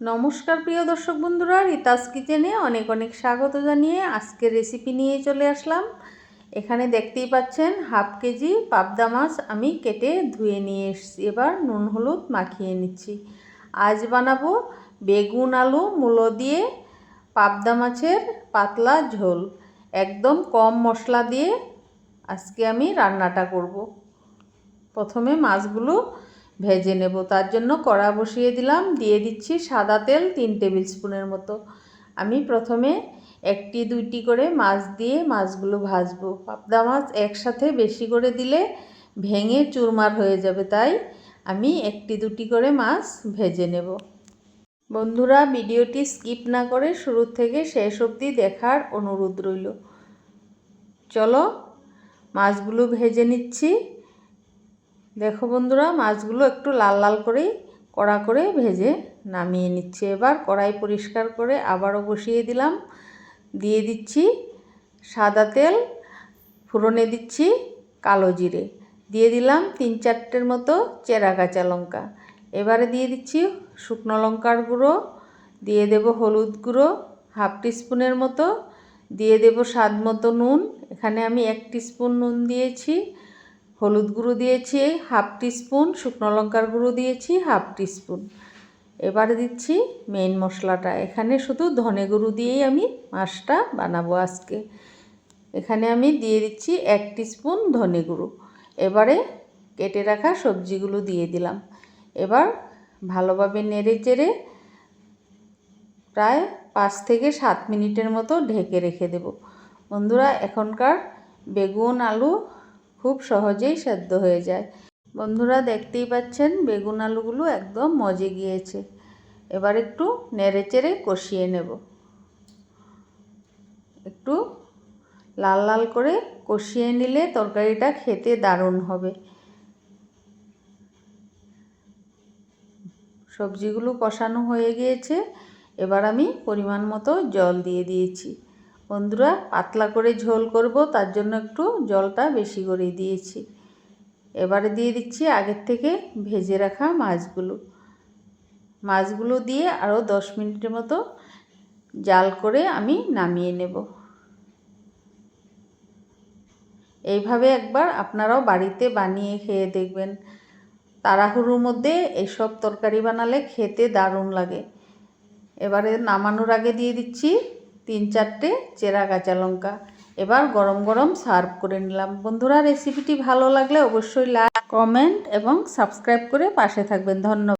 নমস্কার প্রিয় দর্শক বন্ধুরা, রিতাস কিচেনে অনেক অনেক স্বাগত জানিয়ে আজকের রেসিপি নিয়ে চলে আসলাম। এখানে দেখতেই পাচ্ছেন, হাফ কেজি পাবদা মাছ আমি কেটে ধুয়ে নিয়ে এসেছি। এবার নুন হলুদ মাখিয়ে নিচ্ছি। আজ বানাবো বেগুন আলু মূলো দিয়ে পাবদা মাছের পাতলা ঝোল। একদম কম মশলা দিয়ে আজকে আমি রান্নাটা করব। প্রথমে মাছগুলো ভেজে নেব। তার জন্য কড়া বসিয়ে দিলাম। দিয়ে দিচ্ছি সাদা তেল তিন টেবিল স্পুনের মতো। আমি প্রথমে একটি, দুইটি করে মাছ দিয়ে মাছগুলো ভাজবো। পাবদা মাছ একসাথে বেশি করে দিলে ভেঙে চুরমার হয়ে যাবে, তাই আমি একটি, দুটি করে মাছ ভেজে নেব। বন্ধুরা, ভিডিওটি স্কিপ না করে শুরু থেকে শেষ অবধি দেখার অনুরোধ রইল। চলো, মাছগুলো ভেজে নিচ্ছি। দেখো বন্ধুরা, মাছগুলো একটু লাল লাল করেই কড়া করে ভেজে নামিয়ে নিচ্ছে এবার। কড়াই পরিষ্কার করে আবারও বসিয়ে দিলাম। দিয়ে দিচ্ছি সাদা তেল, ফুরনে দিচ্ছি কালো জিরে। দিয়ে দিলাম তিন চারটের মতো চেরা কাঁচা লঙ্কা। এবারে দিয়ে দিচ্ছি শুকনো লঙ্কার গুঁড়ো। দিয়ে দেব হলুদ গুঁড়ো, হাফ টিস্পুনের মতো। দিয়ে দেব স্বাদ মতো নুন। এখানে আমি এক স্পুন নুন দিয়েছি। হলুদ গুঁড়ো দিয়েছি, হাফ টিস্পুন, শুকনো লঙ্কার গুঁড়ো দিয়েছি, হাফ টিস্পুন। এবারে দিচ্ছি মেইন মশলাটা। এখানে শুধু ধনে গুঁড়ো দিয়েই আমি মাছটা বানাবো আজকে। এখানে আমি দিয়ে দিচ্ছি এক স্পুন ধনে গুঁড়ো। এবারে কেটে রাখা সবজিগুলো দিয়ে দিলাম। এবার ভালোভাবে নেড়ে চেড়ে প্রায় পাঁচ থেকে সাত মিনিটের মতো ঢেকে রেখে দেব। বন্ধুরা, এখনকার বেগুন, আলু খুব সহজেই সেদ্ধ হয়ে যায়। বন্ধুরা দেখতেই পাচ্ছেন, বেগুন আলুগুলো একদম মজে গিয়েছে। এবার একটু নেড়ে চেড়ে কষিয়ে নেব। একটু লাল লাল করে কষিয়ে নিলে তরকারিটা খেতে দারুণ হবে। সবজিগুলো কষানো হয়ে গিয়েছে। এবার আমি পরিমাণ মতো জল দিয়ে দিয়েছি। বন্ধুরা, পাতলা করে ঝোল করব, তার জন্য একটু জলটা বেশি করে দিয়েছি। এবারে দিয়ে দিচ্ছি আগের থেকে ভেজে রাখা মাছগুলো। মাছগুলো দিয়ে আরও দশ মিনিটের মতো জাল করে আমি নামিয়ে নেব। এইভাবে একবার আপনারাও বাড়িতে বানিয়ে খেয়ে দেখবেন। তাড়াহুড়োর মধ্যে এইসব তরকারি বানালে খেতে দারুণ লাগে। এবারে নামানোর আগে দিয়ে দিচ্ছি তিন চারটে চেরা কাঁচা লঙ্কা। এবার গরম গরম সার্ভ করে নিলাম। বন্ধুরা রেসিপিটি ভালো লাগলে অবশ্যই লাইক কমেন্ট এবং সাবস্ক্রাইব করে পাশে থাকবেন। ধন্যবাদ।